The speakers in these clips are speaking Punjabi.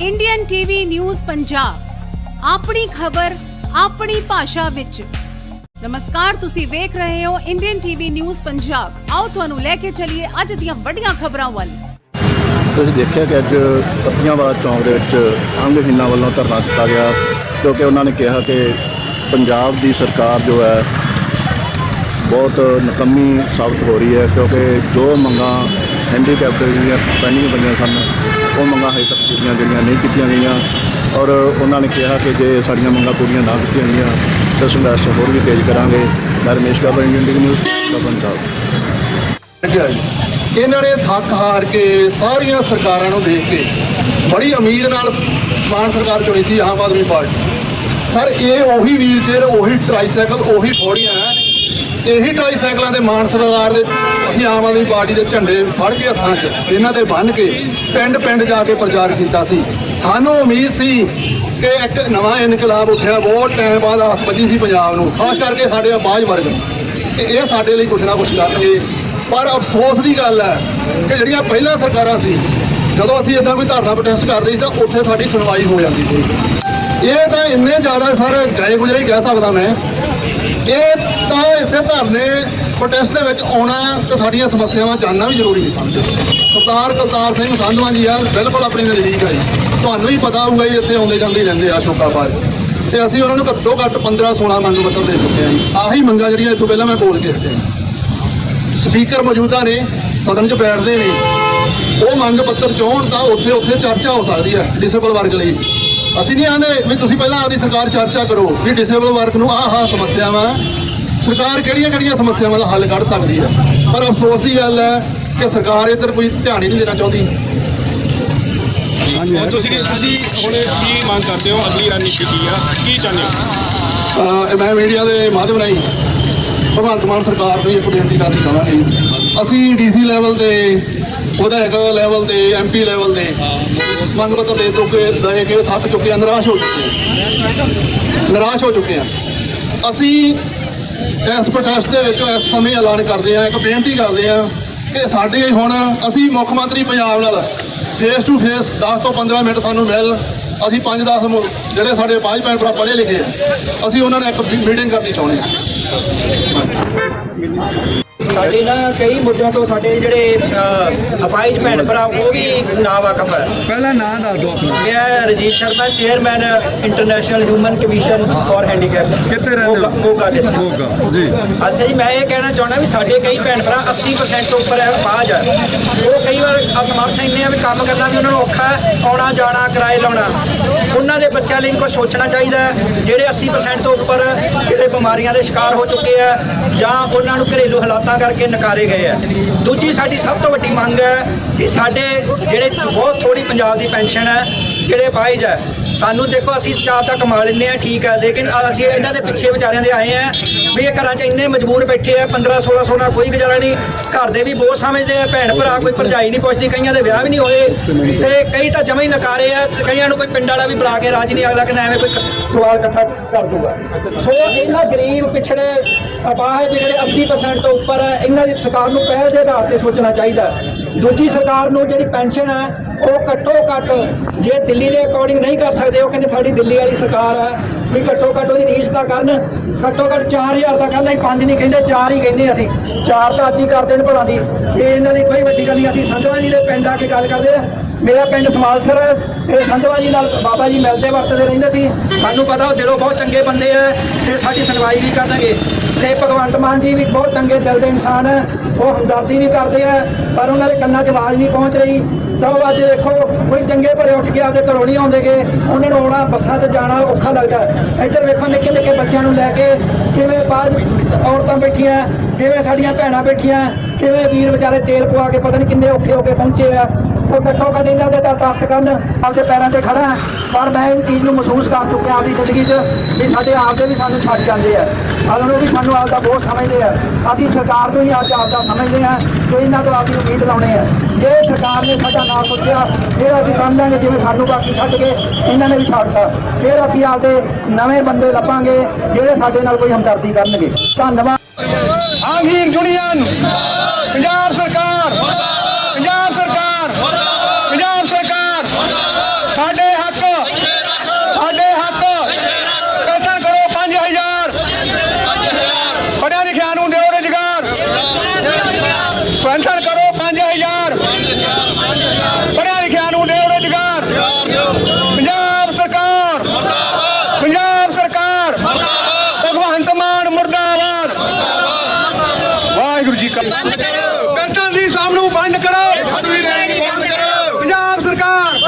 ਇੰਡੀਅਨ ਟੀਵੀ ਨਿਊਜ਼ ਪੰਜਾਬ ਆਪਣੀ ਖਬਰ, ਆਪਣੀ ਭਾਸ਼ਾ ਵਿੱਚ। ਨਮਸਕਾਰ, ਤੁਸੀਂ ਵੇਖ ਰਹੇ ਹੋ ਇੰਡੀਅਨ ਟੀਵੀ ਨਿਊਜ਼ ਪੰਜਾਬ ਆਓ ਤੁਹਾਨੂੰ ਲੈ ਕੇ ਚੱਲੀਏ ਅੱਜ ਦੀਆਂ ਵੱਡੀਆਂ ਖਬਰਾਂ ਵੱਲ। ਤੁਸੀਂ ਦੇਖਿਆ ਕਿ ਅੱਜ ਪੱਤੀਆਂਵਾਲਾ ਚੌਂਕ ਦੇ ਵਿੱਚ ਅੰਗਹੀਨਾਂ ਵੱਲੋਂ ਧਰਨਾ ਦਿੱਤਾ ਗਿਆ, ਕਿਉਂਕਿ ਉਹਨਾਂ ਨੇ ਕਿਹਾ ਕਿ ਪੰਜਾਬ ਦੀ ਸਰਕਾਰ ਜੋ ਹੈ, ਬਹੁਤ ਨਕਮੀ ਸਾਬਤ ਹੋ ਰਹੀ ਹੈ, ਕਿਉਂਕਿ ਜੋ ਮੰਗਾਂ ਹੈਂਡੀਕੈਪਟ ਜਿਹੜੀਆਂ ਪੈਂਡਿੰਗ ਪਈਆਂ ਸਨ, ਉਹ ਮੰਗਾਂ ਹਜੇ ਤੱਕ ਪੂਰੀਆਂ ਜਿਹੜੀਆਂ ਨਹੀਂ ਕੀਤੀਆਂ ਗਈਆਂ। ਔਰ ਉਹਨਾਂ ਨੇ ਕਿਹਾ ਕਿ ਜੇ ਸਾਡੀਆਂ ਮੰਗਾਂ ਪੂਰੀਆਂ ਨਾ ਕੀਤੀਆਂ ਗਈਆਂ, ਤਾਂ ਸੰਘਰਸ਼ ਹੋਰ ਵੀ ਤੇਜ਼ ਕਰਾਂਗੇ। ਮੈਂ Ramesh Kaba Indian TV news ਦਾ ਪੰਜਾਬ ਲੱਗਿਆ ਇਹਨਾਂ ਨੇ ਥੱਕ ਹਾਰ ਕੇ ਸਾਰੀਆਂ ਸਰਕਾਰਾਂ ਨੂੰ ਦੇਖ ਕੇ ਬੜੀ ਉਮੀਦ ਨਾਲ ਮਾਨ ਸਰਕਾਰ ਚੁਣੀ ਸੀ ਆਮ ਆਦਮੀ ਪਾਰਟੀ। ਸਰ, ਇਹ ਉਹੀ ਵੀਲ ਚੇਅਰ ਉਹੀ ਟ੍ਰਾਈਸਾਈਕਲ ਉਹੀ ਫੋੜੀਆਂ ਹੈ ਇਹੀ ਟ੍ਰਾਈਸਾਈਕਲਾਂ ਦੇ ਮਾਨ ਸਰਕਾਰ ਦੇ ਅਸੀਂ ਆਮ ਆਦਮੀ ਪਾਰਟੀ ਦੇ ਝੰਡੇ ਫੜ ਕੇ ਹੱਥਾਂ 'ਚ, ਇਹਨਾਂ ਤੇ ਬੰਨ੍ਹ ਕੇ ਪਿੰਡ ਪਿੰਡ ਜਾ ਕੇ ਪ੍ਰਚਾਰ ਕੀਤਾ ਸੀ। ਸਾਨੂੰ ਉਮੀਦ ਸੀ ਕਿ ਇੱਕ ਨਵਾਂ ਇਨਕਲਾਬ ਉੱਠਿਆ, ਬਹੁਤ ਟਾਈਮ ਬਾਅਦ ਆਸ ਬੱਝੀ ਸੀ ਪੰਜਾਬ ਨੂੰ, ਖਾਸ ਕਰਕੇ ਸਾਡੇ ਆਵਾਜ਼ ਵਰਗ ਨੂੰ। ਇਹ ਸਾਡੇ ਲਈ ਕੁਛ ਨਾ ਕੁਛ ਕਰਨਗੇ। ਪਰ ਅਫਸੋਸ ਦੀ ਗੱਲ ਹੈ ਕਿ ਜਿਹੜੀਆਂ ਪਹਿਲਾਂ ਸਰਕਾਰਾਂ ਸੀ, ਜਦੋਂ ਅਸੀਂ ਇਦਾਂ ਕੋਈ ਧਰਨਾ ਪ੍ਰੋਟੈਸਟ ਕਰਦੇ ਸੀ ਤਾਂ ਉੱਥੇ ਸਾਡੀ ਸੁਣਵਾਈ ਹੋ ਜਾਂਦੀ ਸੀ। ਇਹ ਤਾਂ ਇੰਨੇ ਜ਼ਿਆਦਾ ਸਰ ਗਏ ਗੁਜਰੇ, ਕਹਿ ਸਕਦਾ ਮੈਂ। ਇਹ ਤਾਂ ਇੱਥੇ ਧਰਨੇ ਪ੍ਰੋਟੈਸਟ ਦੇ ਵਿੱਚ ਆਉਣਾ ਤੇ ਸਾਡੀਆਂ ਸਮੱਸਿਆਵਾਂ ਜਾਣਨਾ ਵੀ ਜ਼ਰੂਰੀ ਨਹੀਂ ਸਮਝਦੇ। ਸਰਦਾਰ ਕਰਤਾਰ ਸਿੰਘ ਸੰਧਵਾਂ ਜੀ ਆ, ਬਿਲਕੁਲ ਆਪਣੀ ਨਜ਼ਦੀਕ ਆ ਜੀ। ਤੁਹਾਨੂੰ ਵੀ ਪਤਾ ਹੋਊਗਾ ਜੀ, ਇੱਥੇ ਆਉਂਦੇ ਜਾਂਦੇ ਹੀ ਰਹਿੰਦੇ ਆ ਸ਼ੋਕਾਬਾਦ ਤੇ ਅਸੀਂ ਉਹਨਾਂ ਨੂੰ ਘੱਟੋ ਘੱਟ 15 16 ਮੰਗ ਪੱਤਰ ਦੇ ਚੁੱਕੇ ਆ ਜੀ। ਆਹੀ ਮੰਗਾਂ ਜਿਹੜੀਆਂ ਇਸ ਤੋਂ ਪਹਿਲਾਂ ਮੈਂ ਬੋਲ ਕੇ ਹਟਿਆ ਸਪੀਕਰ ਮੌਜੂਦਾ ਨੇ, ਸਦਨ 'ਚ ਬੈਠਦੇ ਨੇ। ਉਹ ਮੰਗ ਪੱਤਰ ਚਾਹੁਣ ਤਾਂ ਉੱਥੇ ਉੱਥੇ ਚਰਚਾ ਹੋ ਸਕਦੀ ਹੈ ਡਿਸੇਬਲ ਵਰਗ ਲਈ। ਅਸੀਂ ਨਹੀਂ ਆਂਦੇ ਵੀ ਤੁਸੀਂ ਪਹਿਲਾਂ ਆਪਦੀ ਸਰਕਾਰ ਚਰਚਾ ਕਰੋ ਵੀ ਡਿਸੇਬਲ ਵਰਗ ਨੂੰ ਆਹ ਆਹ ਸਮੱਸਿਆਵਾਂ ਸਰਕਾਰ ਕਿਹੜੀਆਂ ਕਿਹੜੀਆਂ ਸਮੱਸਿਆਵਾਂ ਦਾ ਹੱਲ ਕੱਢ ਸਕਦੀ ਹੈ? ਪਰ ਅਫਸੋਸ ਦੀ ਗੱਲ ਹੈ ਕਿ ਸਰਕਾਰ ਇੱਧਰ ਕੋਈ ਧਿਆਨ ਹੀ ਨਹੀਂ ਦੇਣਾ ਚਾਹੁੰਦੀ। ਹੁਣ ਤੁਸੀਂ ਤੁਸੀਂ ਹੁਣ ਕੀ ਮੰਗ ਕਰਦੇ ਹੋ? ਅਗਲੀ ਰਣਨੀਤੀ ਕੀ ਆ? ਕੀ ਚਾਹੁੰਦੇ ਹੋ? ਮੈਂ ਮੀਡੀਆ ਦੇ ਮਾਧਿਅਮ ਰਾਹੀਂ ਭਗਵੰਤ ਮਾਨ ਸਰਕਾਰ ਨੂੰ ਇੱਕ ਬੇਨਤੀ ਕਰਨੀ ਚਾਹਾਂਗੇ। ਜੀ। ਅਸੀਂ ਡੀਸੀ ਲੈਵਲ ਤੇ ਵਿਧਾਇਕ ਲੈਵਲ ਤੇ ਐਮਪੀ ਲੈਵਲ ਤੇ ਮੰਗ ਪੱਤਰ ਦੇ ਚੁੱਕੇ ਦੇ ਕੇ ਥੱਕ ਚੁੱਕੇ ਹਾਂ ਨਿਰਾਸ਼ ਹੋ ਚੁੱਕੇ ਹਾਂ। ਨਿਰਾਸ਼ ਹੋ ਚੁੱਕੇ ਹਾਂ। ਅਸੀਂ ਇਸ ਪ੍ਰੋਟੈਸਟ ਦੇ ਵਿੱਚ ਇਸ ਸਮੇਂ ਐਲਾਨ ਕਰਦੇ ਹਾਂ, ਇੱਕ ਬੇਨਤੀ ਕਰਦੇ ਹਾਂ ਕਿ ਸਾਡੇ ਹੁਣ ਅਸੀਂ ਮੁੱਖ ਮੰਤਰੀ ਪੰਜਾਬ ਨਾਲ ਫੇਸ ਟੂ ਫੇਸ 10 ਤੋਂ 15 ਮਿੰਟ ਸਾਨੂੰ ਮਿਲ, ਅਸੀਂ 5-10 ਜਿਹੜੇ ਸਾਡੇ ਪੰਜ ਭੈਣ ਭਰਾ ਪੜ੍ਹੇ ਲਿਖੇ ਆ, ਅਸੀਂ ਉਹਨਾਂ ਨਾਲ ਇੱਕ ਮੀਟਿੰਗ ਕਰਨੀ ਚਾਹੁੰਦੇ ਹਾਂ। ਸਾਡੇ ਨਾ ਕਈ ਮੁੱਦਿਆਂ ਤੋਂ ਸਾਡੇ ਜਿਹੜੇ ਅ, ਅਪਾਹਿਜ ਭੈਣ ਭਰਾ ਉਹ ਵੀ ਨਾ ਵਾਕਫ ਹੈ। ਪਹਿਲਾਂ ਨਾਂ ਦੱਸ ਦਿਓ ਆਪਣਾ। ਮੈਂ Rajit Sharma chairman international human commission for handicap ਕਿੱਥੇ ਰਹਿੰਦੇ ਹੋ? ਮੋਗਾ ਡਿਸਟ੍ਰਿਕਟ ਮੋਗਾ ਜੀ। ਅੱਛਾ ਜੀ ਮੈਂ ਇਹ ਕਹਿਣਾ ਚਾਹੁੰਦਾ ਵੀ ਸਾਡੇ ਕਈ ਭੈਣ ਭਰਾ 80% ਤੋਂ ਉੱਪਰ ਅਪਾਹਜ ਹੈ। ਉਹ ਕਈ ਵਾਰ ਅਸਮਰਥ ਇੰਨੇ ਆ ਵੀ ਕੰਮ ਕਰਨਾ ਵੀ ਉਹਨਾਂ ਨੂੰ ਔਖਾ ਹੈ ਆਉਣਾ ਜਾਣਾ ਕਿਰਾਏ ਲਾਉਣਾ। ਉਹਨਾਂ ਦੇ ਬੱਚਿਆਂ ਲਈ ਵੀ ਕੁਝ ਸੋਚਣਾ ਚਾਹੀਦਾ ਹੈ। ਜਿਹੜੇ 80% ਤੋਂ ਉੱਪਰ ਜਿਹੜੇ ਬਿਮਾਰੀਆਂ ਦੇ ਸ਼ਿਕਾਰ ਹੋ ਚੁੱਕੇ ਆ, ਜਾਂ ਉਹਨਾਂ ਨੂੰ ਘਰੇਲੂ ਹਾਲਾਤਾਂ ਕਰਕੇ ਨਕਾਰੇ ਗਏ ਆ। ਦੂਜੀ ਸਾਡੀ ਸਭ ਤੋਂ ਵੱਡੀ ਮੰਗ ਹੈ ਕਿ ਸਾਡੇ ਜਿਹੜੇ ਬਹੁਤ ਥੋੜੀ ਪੰਜਾਬ ਦੀ ਪੈਨਸ਼ਨ ਹੈ, ਜਿਹੜੇ ਬਾਈਜ ਹੈ ਸਾਨੂੰ ਦੇਖੋ ਅਸੀਂ ਚਾਹ ਤਾਂ ਕਮਾ ਲੈਂਦੇ ਆ ਠੀਕ ਹੈ ਲੇਕਿਨ ਅਸੀਂ ਇਹਨਾਂ ਦੇ ਪਿੱਛੇ ਵਿਚਾਰਿਆਂ ਦੇ ਆਏ ਆ ਵੀ ਇਹ ਘਰਾਂ 'ਚ ਇੰਨੇ ਮਜਬੂਰ ਬੈਠੇ ਆ 15 1600 ਨਾਲ ਕੋਈ ਗੁਜ਼ਾਰਾ ਨਹੀਂ, ਘਰ ਦੇ ਵੀ ਬਹੁਤ ਸਮਝਦੇ ਆ, ਭੈਣ ਭਰਾ ਕੋਈ ਭਰਜਾਈ ਨਹੀਂ ਪੁੱਛਦੀ, ਕਈਆਂ ਦੇ ਵਿਆਹ ਵੀ ਨਹੀਂ ਹੋਏ, ਤੇ ਕਈ ਤਾਂ ਜਮਾਂ ਹੀ ਨਕਾਰੇ ਆ, ਤੇ ਕਈਆਂ ਨੂੰ ਕੋਈ ਪਿੰਡ ਵਾਲਾ ਵੀ ਬੁਲਾ ਕੇ ਰਾਜ ਨਹੀਂ, ਅਗਲਾ ਕਿ ਐਵੇਂ ਕੋਈ ਸਵਾਲ ਇਕੱਠਾ ਕਰ ਦੂਗਾ। ਸੋ ਇਹਨਾਂ ਗਰੀਬ ਪਿਛੜੇ ਅਪਾਹਜ ਜਿਹੜੇ 80% ਤੋਂ ਉੱਪਰ ਹੈ ਇਹਨਾਂ ਦੀ ਸਰਕਾਰ ਨੂੰ ਪਹਿਲ ਦੇ ਆਧਾਰ ਤੇ ਸੋਚਣਾ ਚਾਹੀਦਾ। ਦੂਜੀ ਸਰਕਾਰ ਨੂੰ ਜਿਹੜੀ ਪੈਨਸ਼ਨ ਹੈ ਉਹ ਘੱਟੋ ਘੱਟ ਜੇ ਦਿੱਲੀ ਦੇ ਅਕੋਰਡਿੰਗ ਨਹੀਂ ਕਰ ਸਕਦੇ, ਉਹ ਕਹਿੰਦੇ ਸਾਡੀ ਦਿੱਲੀ ਵਾਲੀ ਸਰਕਾਰ ਹੈ ਵੀ ਘੱਟੋ ਘੱਟ ਉਹਦੀ ਰੀਸ ਤਾਂ ਕਰਨ, ਘੱਟੋ ਘੱਟ 4000 ਦਾ ਕਰਨ ਪੰਜ ਨਹੀਂ ਕਹਿੰਦੇ, ਚਾਰ ਹੀ ਕਹਿੰਦੇ ਅਸੀਂ। ਚਾਰ ਤਾਂ ਅੱਜ ਹੀ ਕਰਦੇ ਨੇ ਭਲਾਂ ਦੀ। ਇਹ ਇਹਨਾਂ ਦੀ ਕੋਈ ਵੱਡੀ ਗੱਲ ਨਹੀਂ, ਅਸੀਂ ਸੰਧਵਾ ਜੀ ਦੇ ਪਿੰਡ ਆ ਕੇ ਗੱਲ ਕਰਦੇ ਆ ਮੇਰਾ ਪਿੰਡ ਸਮਾਲਸਰ ਹੈ ਤੇ ਸੰਧਵਾ ਜੀ ਨਾਲ ਬਾਬਾ ਜੀ ਮਿਲਦੇ ਵਰਤਦੇ ਰਹਿੰਦੇ ਸੀ। ਸਾਨੂੰ ਪਤਾ ਉਹ ਦਿਲੋਂ ਬਹੁਤ ਚੰਗੇ ਬੰਦੇ ਆ ਤੇ ਸਾਡੀ ਸੁਣਵਾਈ ਵੀ ਕਰਨਗੇ। ਤੇ ਭਗਵੰਤ ਮਾਨ ਜੀ ਵੀ ਬਹੁਤ ਚੰਗੇ ਦਿਲ ਦੇ ਇਨਸਾਨ ਹੈ, ਉਹ ਹਮਦਰਦੀ ਵੀ ਕਰਦੇ ਆ, ਪਰ ਉਹਨਾਂ ਦੇ ਕੰਨਾਂ 'ਚ ਆਵਾਜ਼ ਨਹੀਂ ਪਹੁੰਚ ਰਹੀ। ਤਾਂ ਉਹ ਅੱਜ ਦੇਖੋ, ਕੋਈ ਚੰਗੇ ਭਲੇ ਉੱਠ ਕੇ ਆਪਦੇ ਘਰੋਂ ਨਹੀਂ ਆਉਂਦੇਗੇ ਉਹਨਾਂ ਨੂੰ ਆਉਣਾ, ਬੱਸਾਂ ਤੇ ਜਾਣਾ ਔਖਾ ਲੱਗਦਾ। ਇੱਧਰ ਵੇਖੋ ਨਿੱਕੇ ਨਿੱਕੇ ਬੱਚਿਆਂ ਨੂੰ ਲੈ ਕੇ ਕਿਵੇਂ ਬਾਹਰ ਔਰਤਾਂ ਬੈਠੀਆਂ, ਕਿਵੇਂ ਸਾਡੀਆਂ ਭੈਣਾਂ ਬੈਠੀਆਂ, ਕਿਵੇਂ ਵੀਰ ਵਿਚਾਰੇ ਤੇਲ ਪਵਾ ਕੇ ਪਤਾ ਨਹੀਂ ਕਿੰਨੇ ਔਖੇ ਹੋ ਕੇ ਪਹੁੰਚੇ ਆ। ਉਹ ਘੱਟੋ ਘੱਟ ਇਹਨਾਂ ਦੇ ਤਾਂ ਤਰਸ ਕਰਨ, ਆਪਦੇ ਪੈਰਾਂ ਤੇ ਖੜਾ। ਪਰ ਮੈਂ ਇਹ ਚੀਜ਼ ਨੂੰ ਮਹਿਸੂਸ ਕਰ ਚੁੱਕਿਆ ਆਪਦੀ ਜ਼ਿੰਦਗੀ 'ਚ, ਵੀ ਸਾਡੇ ਆਪਦੇ ਵੀ ਸਾਨੂੰ ਛੱਡ ਜਾਂਦੇ ਆ। ਉਹਨਾਂ ਨੂੰ ਵੀ ਸਾਨੂੰ ਆਪਦਾ ਬਹੁਤ ਸਮਝਦੇ ਆ। ਅਸੀਂ ਸਰਕਾਰ ਨੂੰ ਹੀ ਅੱਜ ਆਪਦਾ ਸਮਝਦੇ ਆ ਕਿ ਇਹਨਾਂ ਤੋਂ ਆਪਦੀ ਉਮੀਦ ਲਾਉਣੇ ਆ। ਜੇ ਸਰਕਾਰ ਨੇ ਸਾਡਾ ਨਾਮ ਪੁੱਛਿਆ ਫਿਰ ਅਸੀਂ ਸਮਝਾਂਗੇ ਜਿਵੇਂ ਸਾਨੂੰ ਬਾਕੀ ਛੱਡ ਕੇ ਇਹਨਾਂ ਨੇ ਵੀ ਛੱਡਤਾ ਫਿਰ ਅਸੀਂ ਆਪਦੇ ਨਵੇਂ ਬੰਦੇ ਲੱਭਾਂਗੇ ਜਿਹੜੇ ਸਾਡੇ ਨਾਲ ਕੋਈ ਹਮਦਰਦੀ ਕਰਨਗੇ। ਧੰਨਵਾਦ। ਆਖੀਰ ਦੁਨੀਆ ਪੰਜਾਬ ਸਰਕਾਰ ਪੰਜਾਬ ਸਰਕਾਰ ਪੰਜਾਬ ਸਰਕਾਰ ਸਾਡੇ ਹੱਕ ਸਾਡੇ ਹੱਕ ਕਤਨ ਕਰੋ 5000 5000 ਪੜਿਆ ਲਿਖਿਆ ਨੂੰ ਦਿਓ ਰੋਜ਼ਗਾਰ। ਪੈਨਸ਼ਨ ਵਾਹਿਗੁਰੂ ਜੀ ਕਾ ਕੰਟਾਂ ਦੀ ਸਾਹਮ ਨੂੰ ਬੰਦ ਕਰੋ। ਪੰਜਾਬ ਸਰਕਾਰ।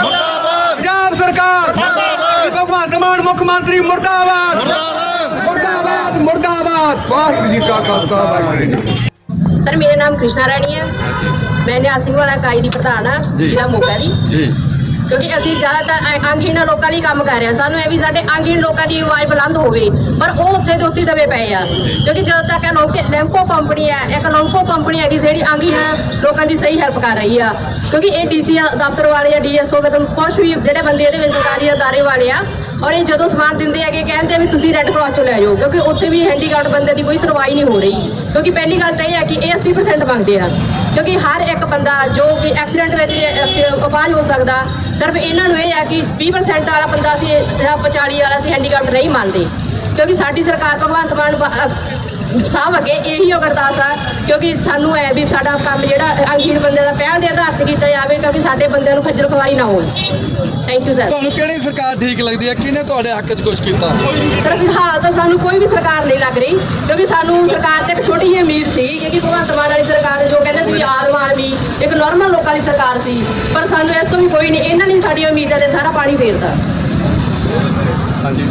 ਪੰਜਾਬ ਸਰਕਾਰ। ਭਗਵੰਤ ਮਾਨ ਮੁੱਖ ਮੰਤਰੀ ਮੁਰਦਾਬਾਦ। ਮੁਰਦਾਬਾਦ। ਮੁਰਦਾਬਾਦ ਵਾਹਿਗੁਰੂ ਜੀ ਕਾ ਖਾਲਸਾ ਵਾਹਿਗੁਰੂ ਜੀ। ਸਰ ਮੇਰਾ ਨਾਮ ਕ੍ਰਿਸ਼ਨਾ ਰਾਣੀ ਹੈ। ਮੈਂ ਨਿਹਾਲ ਸਿੰਘ ਵਾਲਾ ਕਾਈ ਦੀ ਪ੍ਰਧਾਨ ਆ ਜ਼ਿਲ੍ਹਾ ਮੋਗਾ ਦੀ। ਜੀ। ਕਿਉਂਕਿ ਅਸੀਂ ਜ਼ਿਆਦਾਤਰ ਅ- ਅੰਗਹੀਣ ਲੋਕਾਂ ਲਈ ਕੰਮ ਕਰ ਰਹੇ ਹਾਂ। ਸਾਨੂੰ ਇਹ ਵੀ ਸਾਡੇ ਅੰਗਹੀਣ ਲੋਕਾਂ ਦੀ ਆਵਾਜ਼ ਬੁਲੰਦ ਹੋਵੇ ਪਰ ਉਹ ਉੱਥੇ ਦੇ ਉੱਥੇ ਦਵੇ ਪਏ ਆ। ਕਿਉਂਕਿ ਜਦੋਂ ਤੱਕ ਇਹ ਲੈਂਕੋ ਕੰਪਨੀ ਹੈ ਇੱਕ ਲੋਂਕੋ ਕੰਪਨੀ ਹੈਗੀ ਜਿਹੜੀ ਅੰਗਹੀਣ ਲੋਕਾਂ ਦੀ ਸਹੀ ਹੈਲਪ ਕਰ ਰਹੀ ਆ। ਕਿਉਂਕਿ ਇਹ ਡੀਸੀ ਦਫ਼ਤਰ ਵਾਲੇ ਆ ਡੀਐਸਓ ਵੇ ਕੁਛ ਵੀ ਜਿਹੜੇ ਬੰਦੇ ਇਹਦੇ ਵਿੱਚ ਸਰਕਾਰੀ ਅਦਾਰੇ ਵਾਲੇ ਆ ਔਰ ਇਹ ਜਦੋਂ ਸਮਾਨ ਦਿੰਦੇ ਹੈਗੇ ਕਹਿੰਦੇ ਆ ਵੀ ਤੁਸੀਂ ਰੈੱਡ ਕਰਾਸ ਚੋਂ ਲੈ ਜਾਓ ਕਿਉਂਕਿ ਉੱਥੇ ਵੀ ਹੈਂਡੀਕੈਪਟ ਬੰਦੇ ਦੀ ਕੋਈ ਸੁਣਵਾਈ ਨਹੀਂ ਹੋ ਰਹੀ। ਕਿਉਂਕਿ ਪਹਿਲੀ ਗੱਲ ਤਾਂ ਇਹ ਹੈ ਕਿ ਇਹ 80% ਮੰਗਦੇ ਆ। ਕਿਉਂਕਿ ਹਰ ਇੱਕ ਬੰਦਾ ਜੋ ਕਿ ਐਕਸੀਡੈਂਟ ਵਿੱਚ ਅਹ, ਹੋ ਸਕਦਾ ਸਿਰਫ ਇਹਨਾਂ ਨੂੰ ਇਹ ਹੈ ਕਿ 20% ਵਾਲਾ ਬੰਦਾ ਸੀ ਜਾਂ 45 ਵਾਲਾ ਸੀ ਹੈਂਡੀਕੈਪਟ ਨਹੀਂ ਮੰਨਦੇ। ਕਿਉਂਕਿ ਸਾਡੀ ਸਰਕਾਰ ਭਗਵੰਤ ਮਾਨ ਸਾਹਿਬ ਅੱਗੇ ਇਹੀ ਅਰਦਾਸ ਆ ਕਿਉਂਕਿ ਸਾਨੂੰ ਐ ਵੀ ਸਾਡਾ ਕੰਮ ਜਿਹੜਾ ਅੰਗਹੀਣ ਬੰਦੇ ਦਾ ਪਹਿਲ ਦੇ ਆਧਾਰ ਤੇ ਕੀਤਾ ਜਾਵੇ ਕਿਉਂਕਿ ਸਾਡੇ ਬੰਦਿਆਂ ਨੂੰ ਖੱਜਲ ਖਵਾਰੀ ਨਾ ਹੋਵੇ। ਥੈਂਕ ਯੂ ਸਰ ਤੁਹਾਨੂੰ ਕਿਹੜੀ ਸਰਕਾਰ ਠੀਕ ਲੱਗਦੀ ਹੈ ਕਿਹਨੇ ਤੁਹਾਡੇ ਹੱਕ 'ਚ ਕੁਝ ਕੀਤਾ? ਸਰ ਫਿਲਹਾਲ ਤਾਂ ਸਾਨੂੰ ਕੋਈ ਵੀ ਸਰਕਾਰ ਨਹੀਂ ਲੱਗ ਰਹੀ ਕਿਉਂਕਿ ਸਾਨੂੰ ਸਰਕਾਰ ਤੇ ਇੱਕ ਛੋਟੀ ਜਿਹੀ ਉਮੀਦ ਸੀ ਕਿ ਭਗਵੰਤ ਮਾਨ ਵਾਲੀ ਸਰਕਾਰ ਜੋ ਕਹਿੰਦੇ ਸੀ ਵੀ ਆਮ ਆਦਮੀ ਇੱਕ ਨਾਰਮਲ ਲੋਕਾਂ ਦੀ ਸਰਕਾਰ ਸੀ। ਪਰ ਸਾਨੂੰ ਇਸ ਤੋਂ ਵੀ ਕੋਈ ਨਹੀਂ ਇਹਨਾਂ ਨੇ ਵੀ ਸਾਡੀਆਂ ਉਮੀਦਾਂ ਤੇ ਸਾਰਾ ਪਾਣੀ ਫੇਰਤਾ। ਹਾਂਜੀ।